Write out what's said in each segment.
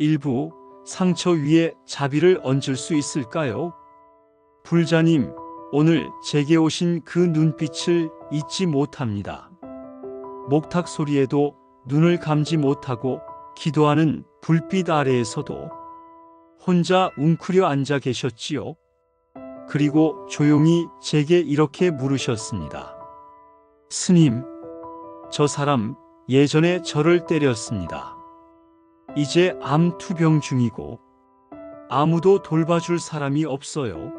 일부 상처 위에 자비를 얹을 수 있을까요? 불자님, 오늘 제게 오신 그 눈빛을 잊지 못합니다. 목탁 소리에도 눈을 감지 못하고 기도하는 불빛 아래에서도 혼자 웅크려 앉아 계셨지요. 그리고 조용히 제게 이렇게 물으셨습니다. 스님, 저 사람 예전에 저를 때렸습니다. 이제 암 투병 중이고 아무도 돌봐줄 사람이 없어요.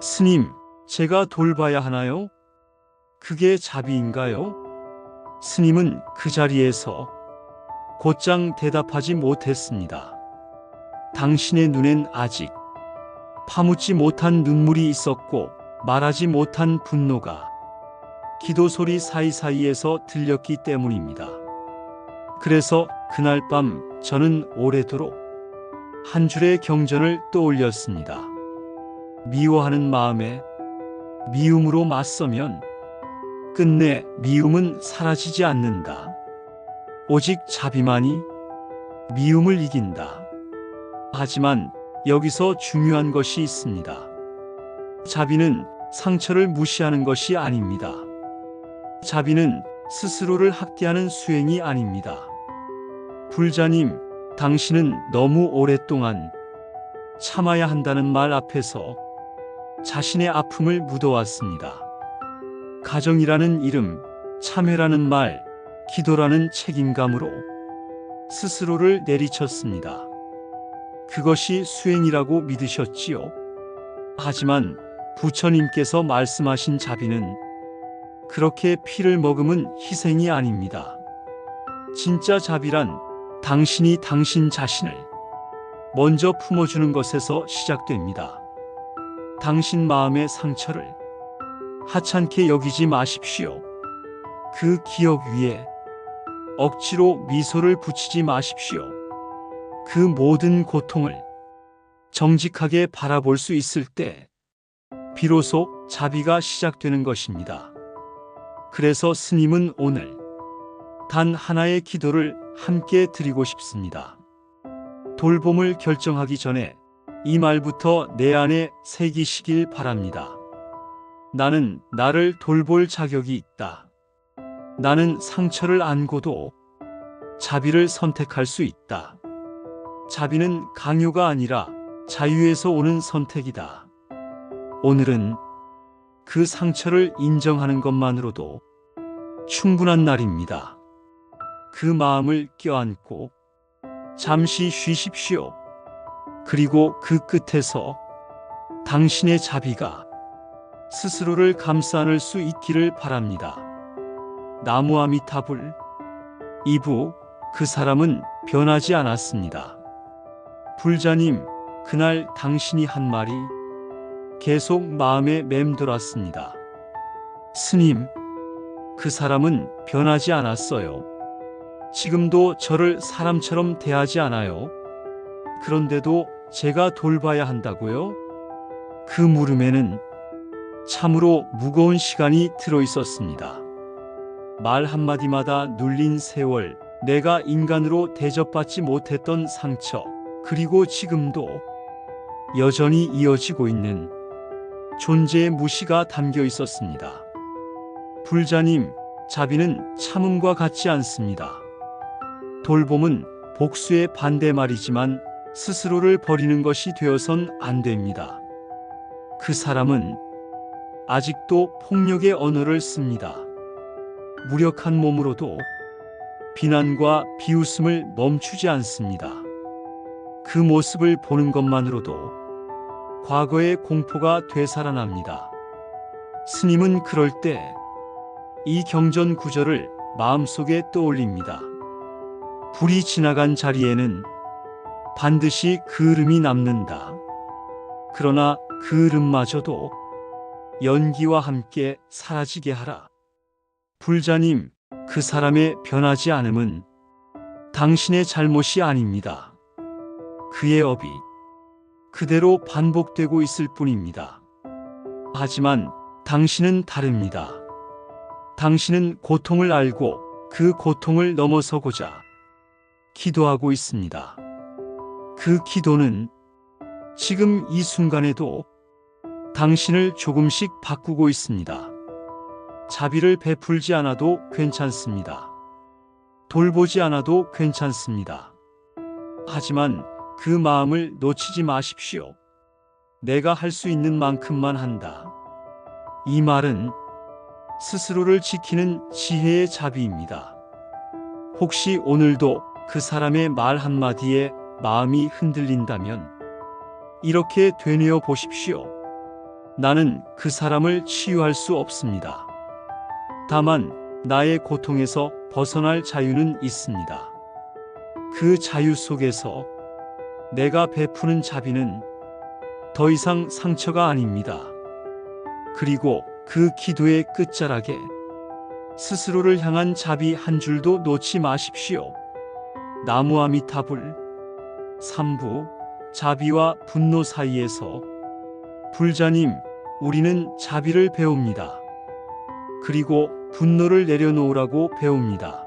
스님, 제가 돌봐야 하나요? 그게 자비인가요? 스님은 그 자리에서 곧장 대답하지 못했습니다. 당신의 눈엔 아직 파묻지 못한 눈물이 있었고 말하지 못한 분노가 기도 소리 사이사이에서 들렸기 때문입니다. 그래서 그날 밤 저는 오래도록 한 줄의 경전을 떠올렸습니다. 미워하는 마음에 미움으로 맞서면 끝내 미움은 사라지지 않는다. 오직 자비만이 미움을 이긴다. 하지만 여기서 중요한 것이 있습니다. 자비는 상처를 무시하는 것이 아닙니다. 자비는 스스로를 학대하는 수행이 아닙니다. 불자님, 당신은 너무 오랫동안 참아야 한다는 말 앞에서 자신의 아픔을 묻어왔습니다. 가정이라는 이름, 참회라는 말, 기도라는 책임감으로 스스로를 내리쳤습니다. 그것이 수행이라고 믿으셨지요. 하지만 부처님께서 말씀하신 자비는 그렇게 피를 머금은 희생이 아닙니다. 진짜 자비란 당신이 당신 자신을 먼저 품어주는 것에서 시작됩니다. 당신 마음의 상처를 하찮게 여기지 마십시오. 그 기억 위에 억지로 미소를 붙이지 마십시오. 그 모든 고통을 정직하게 바라볼 수 있을 때 비로소 자비가 시작되는 것입니다. 그래서 스님은 오늘 단 하나의 기도를 함께 드리고 싶습니다. 돌봄을 결정하기 전에 이 말부터 내 안에 새기시길 바랍니다. 나는 나를 돌볼 자격이 있다. 나는 상처를 안고도 자비를 선택할 수 있다. 자비는 강요가 아니라 자유에서 오는 선택이다. 오늘은 그 상처를 인정하는 것만으로도 충분한 날입니다. 그 마음을 껴안고 잠시 쉬십시오. 그리고 그 끝에서 당신의 자비가 스스로를 감싸 안을 수 있기를 바랍니다. 나무아미타불 2부 그 사람은 변하지 않았습니다. 불자님, 그날 당신이 한 말이 계속 마음에 맴돌았습니다. 스님, 그 사람은 변하지 않았어요. 지금도 저를 사람처럼 대하지 않아요. 그런데도 제가 돌봐야 한다고요? 그 물음에는 참으로 무거운 시간이 들어 있었습니다. 말 한마디마다 눌린 세월, 내가 인간으로 대접받지 못했던 상처, 그리고 지금도 여전히 이어지고 있는 존재의 무시가 담겨 있었습니다. 불자님, 자비는 참음과 같지 않습니다. 돌봄은 복수의 반대말이지만 스스로를 버리는 것이 되어선 안 됩니다. 그 사람은 아직도 폭력의 언어를 씁니다. 무력한 몸으로도 비난과 비웃음을 멈추지 않습니다. 그 모습을 보는 것만으로도 과거의 공포가 되살아납니다. 스님은 그럴 때 이 경전 구절을 마음속에 떠올립니다. 불이 지나간 자리에는 반드시 그 흐름이 남는다. 그러나 그 흐름마저도 연기와 함께 사라지게 하라. 불자님, 그 사람의 변하지 않음은 당신의 잘못이 아닙니다. 그의 업이 그대로 반복되고 있을 뿐입니다. 하지만 당신은 다릅니다. 당신은 고통을 알고 그 고통을 넘어서고자 기도하고 있습니다. 그 기도는 지금 이 순간에도 당신을 조금씩 바꾸고 있습니다. 자비를 베풀지 않아도 괜찮습니다. 돌보지 않아도 괜찮습니다. 하지만 그 마음을 놓치지 마십시오. 내가 할 수 있는 만큼만 한다. 이 말은 스스로를 지키는 지혜의 자비입니다. 혹시 오늘도 그 사람의 말 한마디에 마음이 흔들린다면 이렇게 되뇌어 보십시오. 나는 그 사람을 치유할 수 없습니다. 다만 나의 고통에서 벗어날 자유는 있습니다. 그 자유 속에서 내가 베푸는 자비는 더 이상 상처가 아닙니다. 그리고 그 기도의 끝자락에 스스로를 향한 자비 한 줄도 놓지 마십시오. 나무 아미타불 3부 자비와 분노 사이에서 불자님 우리는 자비를 배웁니다. 그리고 분노를 내려놓으라고 배웁니다.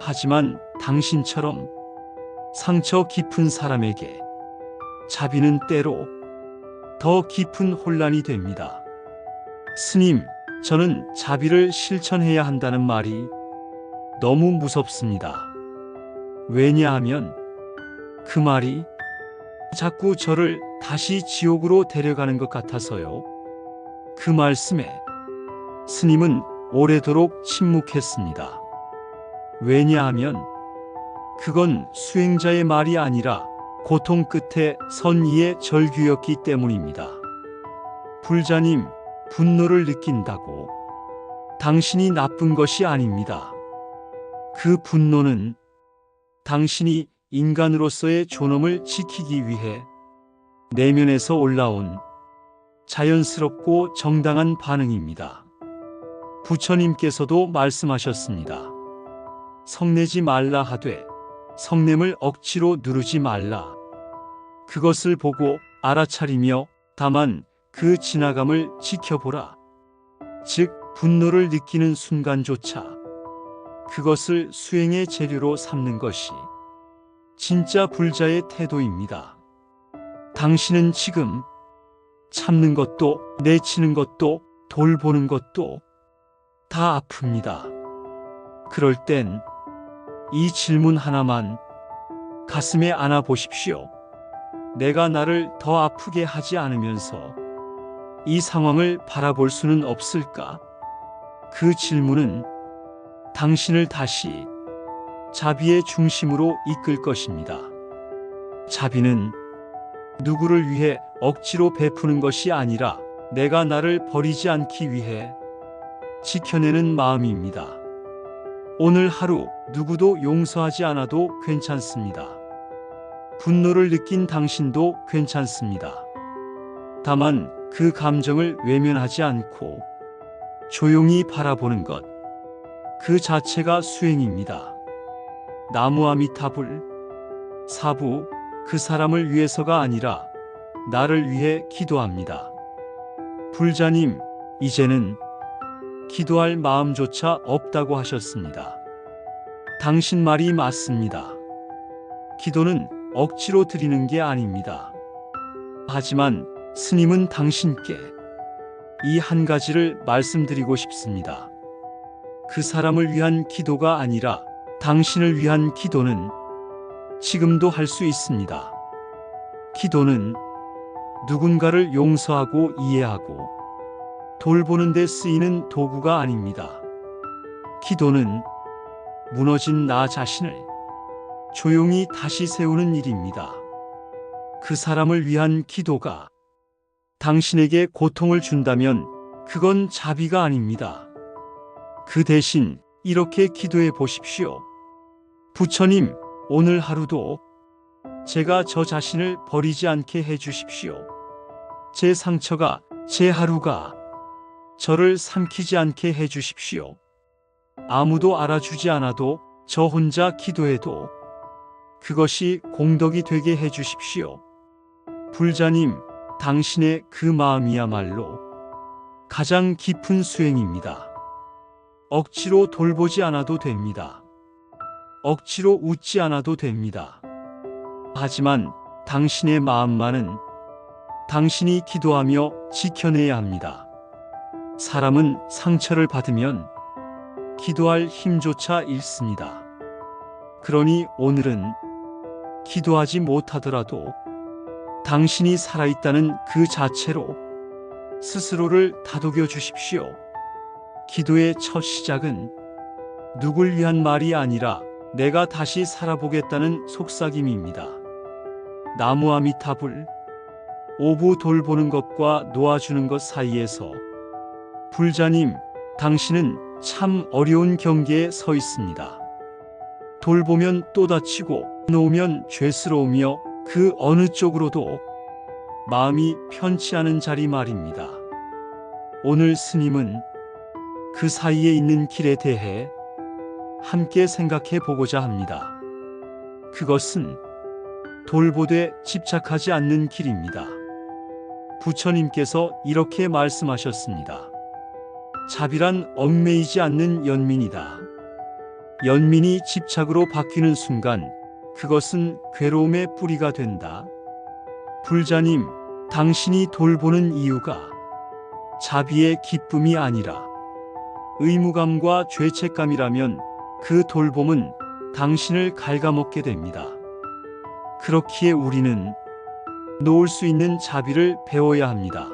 하지만 당신처럼 상처 깊은 사람에게 자비는 때로 더 깊은 혼란이 됩니다. 스님, 저는 자비를 실천해야 한다는 말이 너무 무섭습니다. 왜냐하면 그 말이 자꾸 저를 다시 지옥으로 데려가는 것 같아서요. 그 말씀에 스님은 오래도록 침묵했습니다. 왜냐하면 그건 수행자의 말이 아니라 고통 끝에 선의의 절규였기 때문입니다. 불자님, 분노를 느낀다고 당신이 나쁜 것이 아닙니다. 그 분노는 당신이 인간으로서의 존엄을 지키기 위해 내면에서 올라온 자연스럽고 정당한 반응입니다. 부처님께서도 말씀하셨습니다. 성내지 말라 하되 성냄을 억지로 누르지 말라. 그것을 보고 알아차리며 다만 그 지나감을 지켜보라. 즉, 분노를 느끼는 순간조차 그것을 수행의 재료로 삼는 것이 진짜 불자의 태도입니다. 당신은 지금 참는 것도 내치는 것도 돌보는 것도 다 아픕니다. 그럴 땐 이 질문 하나만 가슴에 안아 보십시오. 내가 나를 더 아프게 하지 않으면서 이 상황을 바라볼 수는 없을까? 그 질문은 당신을 다시 자비의 중심으로 이끌 것입니다. 자비는 누구를 위해 억지로 베푸는 것이 아니라 내가 나를 버리지 않기 위해 지켜내는 마음입니다. 오늘 하루 누구도 용서하지 않아도 괜찮습니다. 분노를 느낀 당신도 괜찮습니다. 다만 그 감정을 외면하지 않고 조용히 바라보는 것. 그 자체가 수행입니다. 나무 아미타불 사부 그 사람을 위해서가 아니라 나를 위해 기도합니다. 불자님, 이제는 기도할 마음조차 없다고 하셨습니다. 당신 말이 맞습니다. 기도는 억지로 드리는 게 아닙니다. 하지만 스님은 당신께 이 한 가지를 말씀드리고 싶습니다. 그 사람을 위한 기도가 아니라 당신을 위한 기도는 지금도 할 수 있습니다. 기도는 누군가를 용서하고 이해하고 돌보는 데 쓰이는 도구가 아닙니다. 기도는 무너진 나 자신을 조용히 다시 세우는 일입니다. 그 사람을 위한 기도가 당신에게 고통을 준다면 그건 자비가 아닙니다. 그 대신 이렇게 기도해 보십시오. 부처님, 오늘 하루도 제가 저 자신을 버리지 않게 해 주십시오. 제 상처가, 제 하루가 저를 삼키지 않게 해 주십시오. 아무도 알아주지 않아도 저 혼자 기도해도 그것이 공덕이 되게 해 주십시오. 불자님, 당신의 그 마음이야말로 가장 깊은 수행입니다. 억지로 돌보지 않아도 됩니다. 억지로 웃지 않아도 됩니다. 하지만 당신의 마음만은 당신이 기도하며 지켜내야 합니다. 사람은 상처를 받으면 기도할 힘조차 잃습니다. 그러니 오늘은 기도하지 못하더라도 당신이 살아있다는 그 자체로 스스로를 다독여 주십시오. 기도의 첫 시작은 누굴 위한 말이 아니라 내가 다시 살아보겠다는 속삭임입니다. 나무 아미타불 오부 돌보는 것과 놓아주는 것 사이에서 불자님, 당신은 참 어려운 경계에 서 있습니다. 돌보면 또 다치고 놓으면 죄스러우며 그 어느 쪽으로도 마음이 편치 않은 자리 말입니다. 오늘 스님은 그 사이에 있는 길에 대해 함께 생각해 보고자 합니다. 그것은 돌보되 집착하지 않는 길입니다. 부처님께서 이렇게 말씀하셨습니다. 자비란 얽매이지 않는 연민이다. 연민이 집착으로 바뀌는 순간 그것은 괴로움의 뿌리가 된다. 불자님, 당신이 돌보는 이유가 자비의 기쁨이 아니라 의무감과 죄책감이라면 그 돌봄은 당신을 갉아먹게 됩니다. 그렇기에 우리는 놓을 수 있는 자비를 배워야 합니다.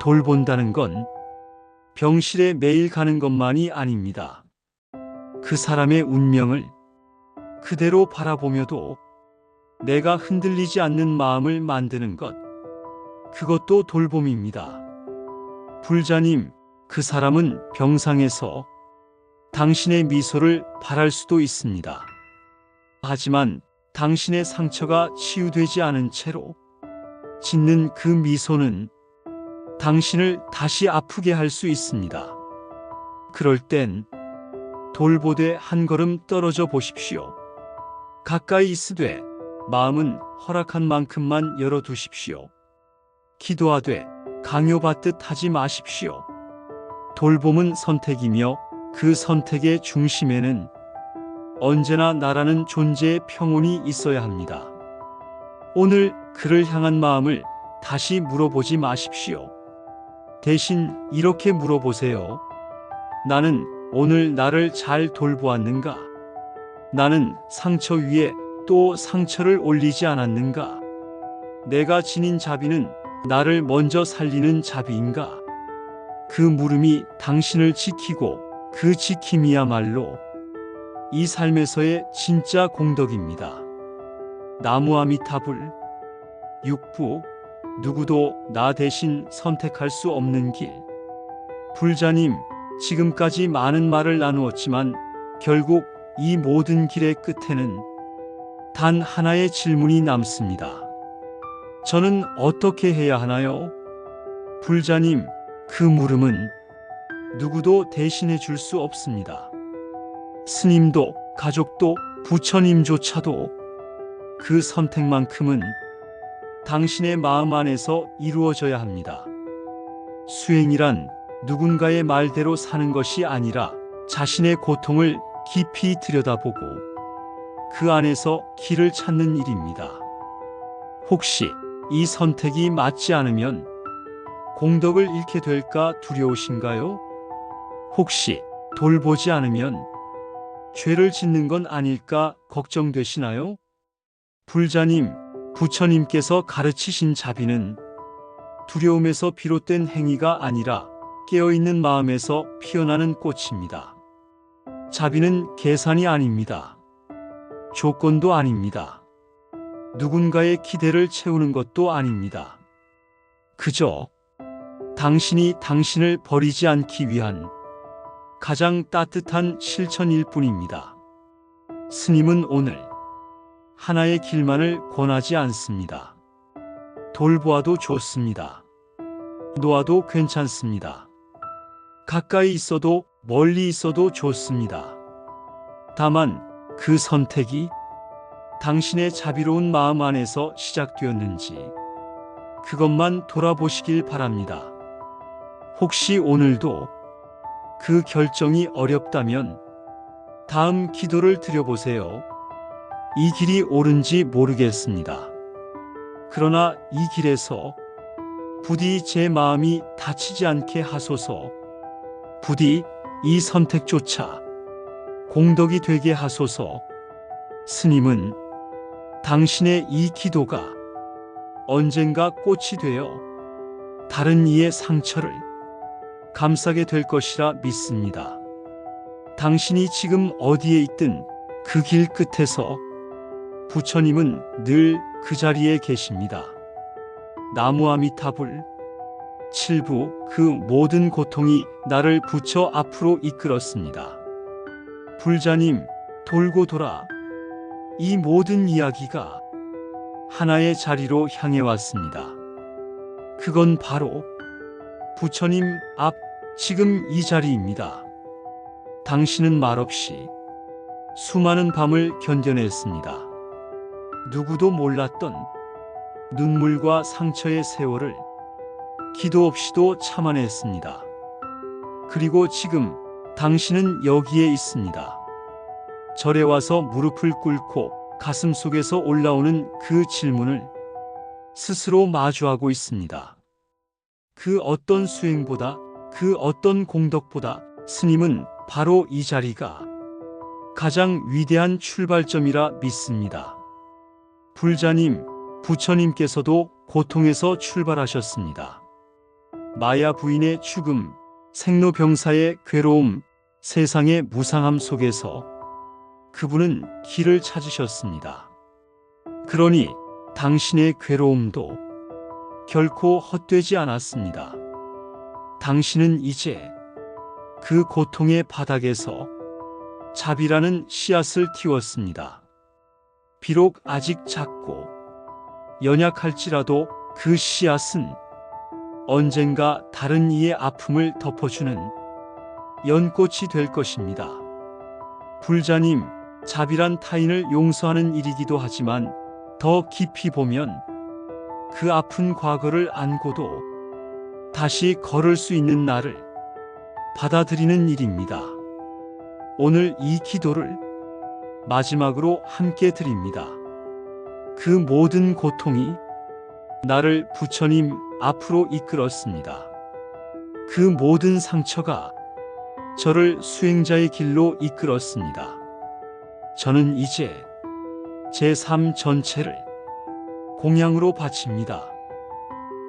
돌본다는 건 병실에 매일 가는 것만이 아닙니다. 그 사람의 운명을 그대로 바라보며도 내가 흔들리지 않는 마음을 만드는 것. 그것도 돌봄입니다. 불자님, 그 사람은 병상에서 당신의 미소를 바랄 수도 있습니다. 하지만 당신의 상처가 치유되지 않은 채로 짓는 그 미소는 당신을 다시 아프게 할 수 있습니다. 그럴 땐 돌보되 한 걸음 떨어져 보십시오. 가까이 있으되 마음은 허락한 만큼만 열어두십시오. 기도하되 강요받듯 하지 마십시오. 돌봄은 선택이며 그 선택의 중심에는 언제나 나라는 존재의 평온이 있어야 합니다. 오늘 그를 향한 마음을 다시 물어보지 마십시오. 대신 이렇게 물어보세요. 나는 오늘 나를 잘 돌보았는가? 나는 상처 위에 또 상처를 올리지 않았는가? 내가 지닌 자비는 나를 먼저 살리는 자비인가? 그 물음이 당신을 지키고 그 지킴이야말로 이 삶에서의 진짜 공덕입니다. 나무 아미타불 육부 누구도 나 대신 선택할 수 없는 길 불자님 지금까지 많은 말을 나누었지만 결국 이 모든 길의 끝에는 단 하나의 질문이 남습니다. 저는 어떻게 해야 하나요? 불자님, 그 물음은 누구도 대신해 줄 수 없습니다. 스님도, 가족도, 부처님조차도 그 선택만큼은 당신의 마음 안에서 이루어져야 합니다. 수행이란 누군가의 말대로 사는 것이 아니라 자신의 고통을 깊이 들여다보고 그 안에서 길을 찾는 일입니다. 혹시 이 선택이 맞지 않으면 공덕을 잃게 될까 두려우신가요? 혹시 돌보지 않으면 죄를 짓는 건 아닐까 걱정되시나요? 불자님, 부처님께서 가르치신 자비는 두려움에서 비롯된 행위가 아니라 깨어있는 마음에서 피어나는 꽃입니다. 자비는 계산이 아닙니다. 조건도 아닙니다. 누군가의 기대를 채우는 것도 아닙니다. 그저 당신이 당신을 버리지 않기 위한 가장 따뜻한 실천일 뿐입니다. 스님은 오늘 하나의 길만을 권하지 않습니다. 돌보아도 좋습니다. 놓아도 괜찮습니다. 가까이 있어도 멀리 있어도 좋습니다. 다만 그 선택이 당신의 자비로운 마음 안에서 시작되었는지 그것만 돌아보시길 바랍니다. 혹시 오늘도 그 결정이 어렵다면 다음 기도를 드려보세요. 이 길이 옳은지 모르겠습니다. 그러나 이 길에서 부디 제 마음이 다치지 않게 하소서. 부디 이 선택조차 공덕이 되게 하소서. 스님은 당신의 이 기도가 언젠가 꽃이 되어 다른 이의 상처를 감싸게 될 것이라 믿습니다. 당신이 지금 어디에 있든 그 길 끝에서 부처님은 늘 그 자리에 계십니다. 나무 아미타불 7부 그 모든 고통이 나를 부처 앞으로 이끌었습니다. 불자님 돌고 돌아 이 모든 이야기가 하나의 자리로 향해 왔습니다. 그건 바로 부처님 앞 지금 이 자리입니다. 당신은 말없이 수많은 밤을 견뎌냈습니다. 누구도 몰랐던 눈물과 상처의 세월을 기도 없이도 참아냈습니다. 그리고 지금 당신은 여기에 있습니다. 절에 와서 무릎을 꿇고 가슴 속에서 올라오는 그 질문을 스스로 마주하고 있습니다. 그 어떤 수행보다 그 어떤 공덕보다 스님은 바로 이 자리가 가장 위대한 출발점이라 믿습니다. 불자님, 부처님께서도 고통에서 출발하셨습니다. 마야 부인의 죽음, 생로병사의 괴로움, 세상의 무상함 속에서 그분은 길을 찾으셨습니다. 그러니 당신의 괴로움도 결코 헛되지 않았습니다. 당신은 이제 그 고통의 바닥에서 자비라는 씨앗을 틔웠습니다. 비록 아직 작고 연약할지라도 그 씨앗은 언젠가 다른 이의 아픔을 덮어주는 연꽃이 될 것입니다. 불자님, 자비란 타인을 용서하는 일이기도 하지만 더 깊이 보면 그 아픈 과거를 안고도 다시 걸을 수 있는 나를 받아들이는 일입니다. 오늘 이 기도를 마지막으로 함께 드립니다. 그 모든 고통이 나를 부처님 앞으로 이끌었습니다. 그 모든 상처가 저를 수행자의 길로 이끌었습니다. 저는 이제 제 삶 전체를 공양으로 바칩니다.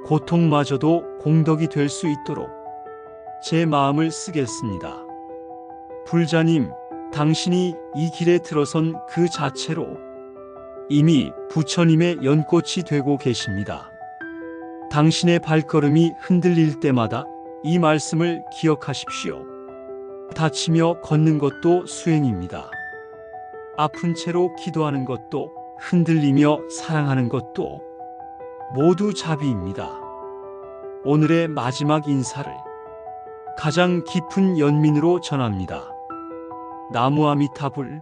고통마저도 공덕이 될 수 있도록 제 마음을 쓰겠습니다. 불자님, 당신이 이 길에 들어선 그 자체로 이미 부처님의 연꽃이 되고 계십니다. 당신의 발걸음이 흔들릴 때마다 이 말씀을 기억하십시오. 다치며 걷는 것도 수행입니다. 아픈 채로 기도하는 것도 흔들리며 사랑하는 것도 모두 자비입니다. 오늘의 마지막 인사를 가장 깊은 연민으로 전합니다. 나무 아미타불